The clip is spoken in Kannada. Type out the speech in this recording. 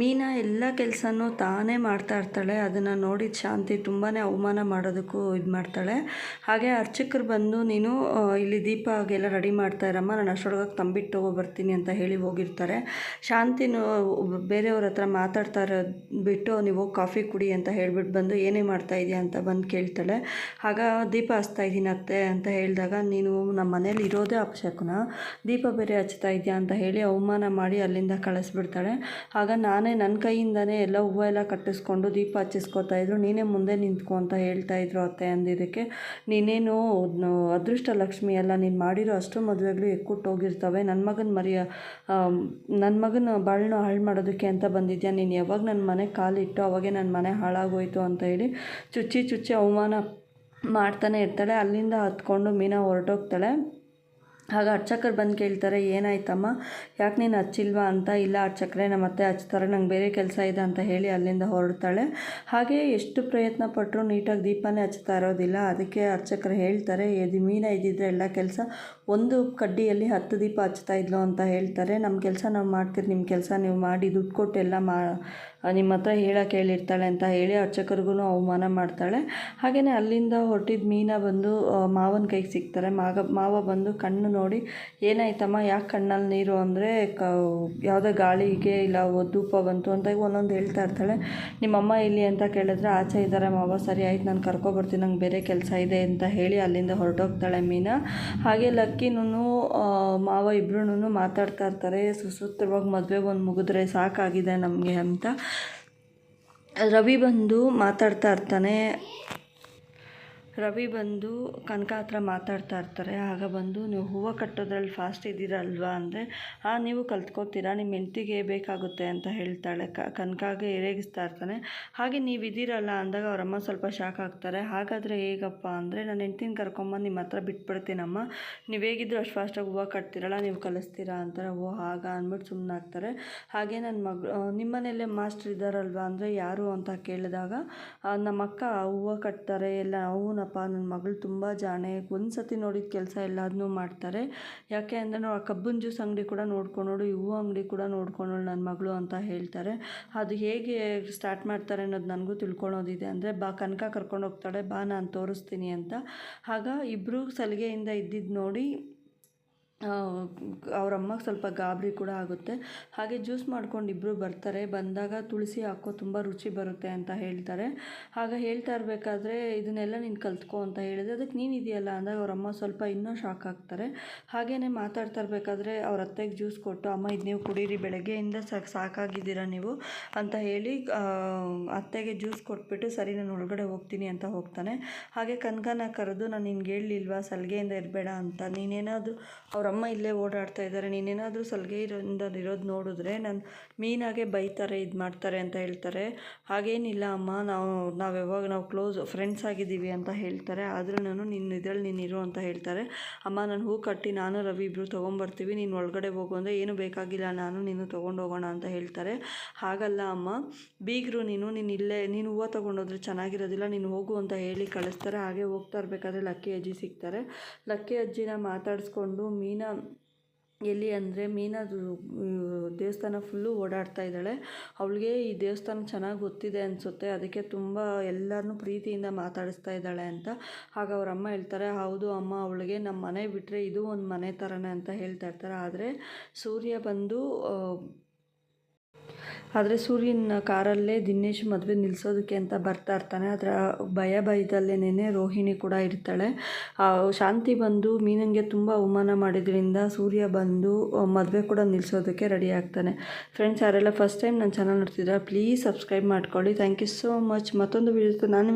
ಮೀನಾ ಎಲ್ಲ ಕೆಲಸನೂ ತಾನೇ ಮಾಡ್ತಾ ಇರ್ತಾಳೆ. ಅದನ್ನು ನೋಡಿ ಶಾಂತಿ ತುಂಬಾ ಅವಮಾನ ಮಾಡೋದಕ್ಕೂ ಇದು ಮಾಡ್ತಾಳೆ. ಹಾಗೆ ಅರ್ಚಕರು ಬಂದು, ನೀನು ಇಲ್ಲಿ ದೀಪ ಹಾಗೆಲ್ಲ ರೆಡಿ ಮಾಡ್ತಾ ಇರಮ್ಮ. ನಾನು ಅಷ್ಟರೊಳಗೆ ತಂಬಿಟ್ಟು ತೊಗೊಬರ್ತೀನಿ ಅಂತ ಹೇಳಿ ಹೋಗಿರ್ತಾರೆ. ಶಾಂತಿನೂ ಬೇರೆಯವ್ರ ಹತ್ರ ಮಾತಾಡ್ತಾ ಬಿಟ್ಟು, ನೀವು ಕಾಫಿ ಕುಡಿ ಅಂತ ಹೇಳಿಬಿಟ್ಟು ಬಂದು, ಏನೇ ಮಾಡ್ತಾ ಇದೆಯಾ? ಅಂತ ಬಂದು ಕೇಳ್ತಾಳೆ. ಆಗ, ದೀಪ ಹಚ್ತಾ ಇದ್ದೀನಿ ಅತ್ತೆ ಅಂತ ಹೇಳಿದಾಗ, ನೀನು ನಮ್ಮ ಮನೇಲಿ ಇರೋದೇ ಅಪಶಕುನ. ದೀಪ ಬೇರೆ ಹಚ್ತಾ ಇದೆಯಾ? ಅಂತ ಹೇಳಿ ಅವಮಾನ ಮಾಡಿ ಅಲ್ಲಿಂದ ಕಳಿಸ್ಬಿಡ್ತಾಳೆ. ಆಗ ನಾನು ನಾನೇ ನನ್ನ ಕೈಯಿಂದನೇ ಎಲ್ಲ ಹೂವು ಎಲ್ಲ ಕಟ್ಟಿಸ್ಕೊಂಡು ದೀಪ ಹಚ್ಚಿಸ್ಕೊತಾ ಇದ್ರು. ನೀನೇ ಮುಂದೆ ನಿಂತ್ಕೊ ಅಂತ ಹೇಳ್ತಾ ಇದ್ರು ಅತ್ತೆ ಅಂದಿದ್ದಕ್ಕೆ. ನೀನೇನು ಅದೃಷ್ಟ ಲಕ್ಷ್ಮಿ ಎಲ್ಲ ನೀನು ಮಾಡಿರೋ ಅಷ್ಟು ಮದುವೆಗಳು ಎಕ್ಕುಟ್ಟು ಹೋಗಿರ್ತವೆ. ನನ್ನ ಮಗನ ಮರಿಯ ನನ್ನ ಮಗನ ಬಾಳಿನ ಹಾಳು ಮಾಡೋದಕ್ಕೆ ಅಂತ ಬಂದಿದ್ಯಾ? ನೀನು ಯಾವಾಗ ನನ್ನ ಮನೆ ಕಾಲಿಟ್ಟು ಅವಾಗೆ ನನ್ನ ಮನೆ ಹಾಳಾಗೋಯ್ತು ಅಂತ ಹೇಳಿ ಚುಚ್ಚಿ ಚುಚ್ಚಿ ಅವಮಾನ ಮಾಡ್ತಾನೆ ಇರ್ತಾಳೆ. ಅಲ್ಲಿಂದ ಹತ್ಕೊಂಡು ಮೀನಾ ಹೊರಟೋಗ್ತಾಳೆ. ಆಗ ಅರ್ಚಕರು ಬಂದು ಕೇಳ್ತಾರೆ, ಏನಾಯ್ತಮ್ಮ? ಯಾಕೆ ನೀನು ಹಚ್ಚಿಲ್ವಾ ಅಂತ? ಇಲ್ಲ ಅರ್ಚಕರೇ ನಮ್ಮ ಅತ್ತೆ ಹಚ್ತಾರೆ, ನಂಗೆ ಬೇರೆ ಕೆಲಸ ಇದೆ ಅಂತ ಹೇಳಿ ಅಲ್ಲಿಂದ ಹೊರಡ್ತಾಳೆ. ಹಾಗೆ ಎಷ್ಟು ಪ್ರಯತ್ನ ಪಟ್ಟರು ನೀಟಾಗಿ ದೀಪನೇ ಹಚ್ತಾ ಇರೋದಿಲ್ಲ. ಅದಕ್ಕೆ ಅರ್ಚಕರು ಹೇಳ್ತಾರೆ, ಎದು ಮೀನ ಇದ್ದಿದ್ರೆ ಎಲ್ಲ ಕೆಲಸ ಒಂದು ಕಡ್ಡಿಯಲ್ಲಿ ಹತ್ತು ದೀಪ ಹಚ್ತಾ ಇದ್ಲು ಅಂತ ಹೇಳ್ತಾರೆ. ನಮ್ಮ ಕೆಲಸ ನಾವು ಮಾಡ್ತೀರಿ ನಿಮ್ಮ ಕೆಲಸ ನೀವು ಮಾಡಿ ದುಡ್ಡು ಕೊಟ್ಟು ಎಲ್ಲ ಮಾ, ನಿಮ್ಮ ಹತ್ರ ಹೇಳೋಕೆ ಹೇಳಿರ್ತಾಳೆ ಅಂತ ಹೇಳಿ ಅರ್ಚಕರಿಗೂ ಅವಮಾನ ಮಾಡ್ತಾಳೆ. ಹಾಗೆಯೇ ಅಲ್ಲಿಂದ ಹೊರಟಿದ್ದ ಮೀನ ಬಂದು ಮಾವನ ಕೈಗೆ ಸಿಗ್ತಾರೆ. ಮಾಗ, ಮಾವ ಬಂದು ಕಣ್ಣು ನೋಡಿ, ಏನಾಯ್ತಮ್ಮ, ಯಾಕೆ ಕಣ್ಣಲ್ಲಿ ನೀರು ಅಂದರೆ ಕ ಯಾವುದೇ ಗಾಳಿಗೆ ಇಲ್ಲ ಧೂಪ ಬಂತು ಅಂತ ಒಂದೊಂದು ಹೇಳ್ತಾ ಇರ್ತಾಳೆ. ನಿಮ್ಮಮ್ಮ ಇಲ್ಲಿ ಅಂತ ಕೇಳಿದ್ರೆ, ಆಚೆ ಇದ್ದಾರೆ ಮಾವ, ಸರಿ ಆಯ್ತು, ನಾನು ಕರ್ಕೊಬರ್ತೀನಿ, ನಂಗೆ ಬೇರೆ ಕೆಲಸ ಇದೆ ಅಂತ ಹೇಳಿ ಅಲ್ಲಿಂದ ಹೊರಟೋಗ್ತಾಳೆ ಮೀನಾ. ಹಾಗೆ ಲಕ್ಕಿನೂ ಮಾವ ಇಬ್ಬರೂ ಮಾತಾಡ್ತಾ ಇರ್ತಾರೆ. ಸುಸೂತ್ರವಾಗಿ ಮದುವೆ ಒಂದು ಮುಗಿದ್ರೆ ಸಾಕಾಗಿದೆ ನಮಗೆ ಅಂತ. ರವಿ ಬಂದು ಮಾತಾಡ್ತಾ ಇರ್ತಾನೆ. ರವಿ ಬಂದು ಕನಕ ಹತ್ರ ಮಾತಾಡ್ತಾ ಇರ್ತಾರೆ. ಆಗ ಬಂದು, ನೀವು ಹೂವು ಕಟ್ಟೋದ್ರಲ್ಲಿ ಫಾಸ್ಟ್ ಇದ್ದೀರಲ್ವಾ? ಅಂದರೆ ಹಾಂ ನೀವು ಕಲ್ತ್ಕೋತೀರಾ? ನಿಮ್ಮ ಹೆಂಡ್ತಿಗೆ ಬೇಕಾಗುತ್ತೆ ಅಂತ ಹೇಳ್ತಾಳೆ. ಕನಕಾಗೆ ಎರೇಗಿಸ್ತಾ ಇರ್ತಾನೆ. ಹಾಗೆ ನೀವು ಇದ್ದೀರಲ್ಲ ಅಂದಾಗ ಅವರಮ್ಮ ಸ್ವಲ್ಪ ಶಾಕ್ ಆಗ್ತಾರೆ. ಹಾಗಾದರೆ ಹೇಗಪ್ಪ ಅಂದರೆ, ನನ್ನ ಹೆಂಡ್ತಿನ ಕರ್ಕೊಂಬಂದು ನಿಮ್ಮ ಹತ್ರ ಬಿಟ್ಬಿಡ್ತೀನಮ್ಮ. ನೀವು ಹೇಗಿದ್ರು ಅಷ್ಟು ಫಾಸ್ಟಾಗಿ ಹೂವು ಕಟ್ತೀರಲ್ಲ, ನೀವು ಕಲಿಸ್ತೀರಾ? ಅಂತಾರೆ. ಓ ಆಗ ಅಂದ್ಬಿಟ್ಟು ಸುಮ್ಮನೆ ಆಗ್ತಾರೆ. ಹಾಗೆ ನನ್ನ ಮಗಳು ನಿಮ್ಮನೆಯಲ್ಲೇ ಮಾಸ್ಟ್ರ್ ಇದ್ದಾರಲ್ವಾ ಅಂದರೆ ಯಾರು ಅಂತ ಕೇಳಿದಾಗ ನಮ್ಮ ಅಕ್ಕ ಹೂವು ಕಟ್ತಾರೆ. ಎಲ್ಲ ಅವನ ಏನಪ್ಪ ನನ್ನ ಮಗಳು ತುಂಬ ಜಾಣೆ. ಒಂದು ಸತಿ ನೋಡಿದ ಕೆಲಸ ಎಲ್ಲದನ್ನೂ ಮಾಡ್ತಾರೆ. ಯಾಕೆ ಅಂದರೆ ನಾವು ಆ ಕಬ್ಬಿನ ಜ್ಯೂಸ್ ಅಂಗಡಿ ಕೂಡ ನೋಡ್ಕೊಂಡೋಳು ಹೂವು ಅಂಗಡಿ ಕೂಡ ನೋಡ್ಕೊಂಡೋಳು ನನ್ನ ಮಗಳು ಅಂತ ಹೇಳ್ತಾರೆ. ಅದು ಹೇಗೆ ಸ್ಟಾರ್ಟ್ ಮಾಡ್ತಾರೆ ಅನ್ನೋದು ನನಗೂ ತಿಳ್ಕೊಳೋದಿದೆ. ಅಂದರೆ ಬಾ, ಕನಕ ಕರ್ಕೊಂಡು ಹೋಗ್ತಾಳೆ, ಬಾ ನಾನು ತೋರಿಸ್ತೀನಿ ಅಂತ. ಆಗ ಇಬ್ಬರು ಸಲಿಗೆಯಿಂದ ಇದ್ದಿದ್ದು ನೋಡಿ ಅವ್ರ ಅಮ್ಮಗೆ ಸ್ವಲ್ಪ ಗಾಬರಿ ಕೂಡ ಆಗುತ್ತೆ. ಹಾಗೆ ಜ್ಯೂಸ್ ಮಾಡ್ಕೊಂಡು ಇಬ್ಬರು ಬರ್ತಾರೆ. ಬಂದಾಗ ತುಳಸಿ ಹಾಕೋ ತುಂಬ ರುಚಿ ಬರುತ್ತೆ ಅಂತ ಹೇಳ್ತಾರೆ. ಆಗ ಹೇಳ್ತಾ ಇರಬೇಕಾದ್ರೆ ಇದನ್ನೆಲ್ಲ ನೀನು ಕಲ್ತ್ಕೊ ಅಂತ ಹೇಳಿದೆ. ಅದಕ್ಕೆ ನೀನು ಇದೆಯಲ್ಲ ಅಂದಾಗ ಅವ್ರ ಅಮ್ಮ ಸ್ವಲ್ಪ ಇನ್ನೂ ಶಾಕ್ ಆಗ್ತಾರೆ. ಹಾಗೆಯೇ ಮಾತಾಡ್ತಾ ಇರಬೇಕಾದ್ರೆ ಅವ್ರ ಅತ್ತೆಗೆ ಜ್ಯೂಸ್ ಕೊಟ್ಟು, ಅಮ್ಮ, ಇದು ನೀವು ಕುಡೀರಿ, ಬೆಳಗ್ಗೆಯಿಂದ ಸಾಕು ಸಾಕಾಗಿದ್ದೀರಾ ನೀವು? ಅಂತ ಹೇಳಿ ಅತ್ತೆಗೆ ಜ್ಯೂಸ್ ಕೊಟ್ಬಿಟ್ಟು, ಸರಿ, ನಾನು ಒಳಗಡೆ ಹೋಗ್ತೀನಿ ಅಂತ ಹೋಗ್ತಾನೆ. ಹಾಗೆ ಕನಕನ ಕರೆದು, ನಾನು ನಿನ್ಗೆ ಹೇಳಲಿಲ್ವಾ ಸಲಿಗೆಯಿಂದ ಇರಬೇಡ ಅಂತ. ನೀನೇನಾದರೂ ಅವ್ರ ಅಮ್ಮ ಇಲ್ಲೇ ಓಡಾಡ್ತಾ ಇದ್ದಾರೆ, ನೀನೇನಾದರೂ ಸಲಿಗೆ ಇರೋದಿಂದ ಇರೋದು ನೋಡಿದ್ರೆ ನಾನು ಮೀನಾಗೆ ಬೈತಾರೆ, ಇದು ಮಾಡ್ತಾರೆ ಅಂತ ಹೇಳ್ತಾರೆ. ಹಾಗೇನಿಲ್ಲ ಅಮ್ಮ, ನಾವು ನಾವು ಯಾವಾಗ ನಾವು ಕ್ಲೋಸ್ ಫ್ರೆಂಡ್ಸ್ ಆಗಿದ್ದೀವಿ ಅಂತ ಹೇಳ್ತಾರೆ, ಆದರೂ ನಾನು ನಿನ್ನ ಇದರಲ್ಲಿ ನೀನು ಇರು ಅಂತ ಹೇಳ್ತಾರೆ. ಅಮ್ಮ, ನಾನು ಹೂ ಕಟ್ಟಿ ನಾನು, ರವಿ ಇಬ್ಬರು ತೊಗೊಂಬರ್ತೀವಿ, ನೀನು ಒಳಗಡೆ ಹೋಗು ಅಂದರೆ ಏನು ಬೇಕಾಗಿಲ್ಲ, ನಾನು ನೀನು ತೊಗೊಂಡು ಹೋಗೋಣ ಅಂತ ಹೇಳ್ತಾರೆ. ಹಾಗಲ್ಲ ಅಮ್ಮ, ಬೀಗರು ನೀನು ನೀನು ಇಲ್ಲೇ, ನೀನು ಹೂವು ತೊಗೊಂಡೋದ್ರೆ ಚೆನ್ನಾಗಿರೋದಿಲ್ಲ, ನೀನು ಹೋಗು ಅಂತ ಹೇಳಿ ಕಳಿಸ್ತಾರೆ, ಹಾಗೆ ಹೋಗ್ತಾ ಇರಬೇಕಾದ್ರೆ ಲಕ್ಕಿ ಅಜ್ಜಿ ಸಿಗ್ತಾರೆ. ಲಕ್ಕಿ ಅಜ್ಜಿನ ಮಾತಾಡಿಸ್ಕೊಂಡು ಮೀನ ಎಲ್ಲಿ ಅಂದರೆ ಮೀನದು ದೇವಸ್ಥಾನ ಫುಲ್ಲು ಓಡಾಡ್ತಾ ಇದ್ದಾಳೆ. ಅವಳಿಗೆ ಈ ದೇವಸ್ಥಾನ ಚೆನ್ನಾಗಿ ಗೊತ್ತಿದೆ ಅನಿಸುತ್ತೆ. ಅದಕ್ಕೆ ತುಂಬ ಎಲ್ಲರನ್ನೂ ಪ್ರೀತಿಯಿಂದ ಮಾತಾಡಿಸ್ತಾ ಇದ್ದಾಳೆ ಅಂತ. ಆಗ ಅವ್ರ ಹೇಳ್ತಾರೆ, ಹೌದು ಅಮ್ಮ, ಅವಳಿಗೆ ನಮ್ಮ ಮನೆ ಬಿಟ್ಟರೆ ಇದು ಒಂದು ಮನೆ ಥರನೇ ಅಂತ ಹೇಳ್ತಾ ಇರ್ತಾರೆ. ಆದರೆ ಸೂರ್ಯ ಬಂದು ಆದರೆ ಸೂರ್ಯನ ಕಾರಲ್ಲೇ ದಿನೇಶ್ ಮದುವೆ ನಿಲ್ಲಿಸೋದಕ್ಕೆ ಅಂತ ಬರ್ತಾ ಇರ್ತಾನೆ. ಅದರ ಭಯ ಭಯದಲ್ಲೇನೆ ರೋಹಿಣಿ ಕೂಡ ಇರ್ತಾಳೆ. ಶಾಂತಿ ಬಂದು ಮೀನಂಗೆ ತುಂಬ ಅವಮಾನ ಮಾಡಿದ್ರಿಂದ ಸೂರ್ಯ ಬಂದು ಮದುವೆ ಕೂಡ ನಿಲ್ಲಿಸೋದಕ್ಕೆ ರೆಡಿ ಆಗ್ತಾನೆ. ಫ್ರೆಂಡ್ಸ್ ಯಾರೆಲ್ಲ ಫಸ್ಟ್ ಟೈಮ್ ನನ್ನ ಚಾನಲ್ ನೋಡ್ತಿದ್ರೆ ಪ್ಲೀಸ್ ಸಬ್ಸ್ಕ್ರೈಬ್ ಮಾಡ್ಕೊಳ್ಳಿ. ಥ್ಯಾಂಕ್ ಯು ಸೋ ಮಚ್ ಮತ್ತೊಂದು ವಿಡಿಯೋ ನಾನು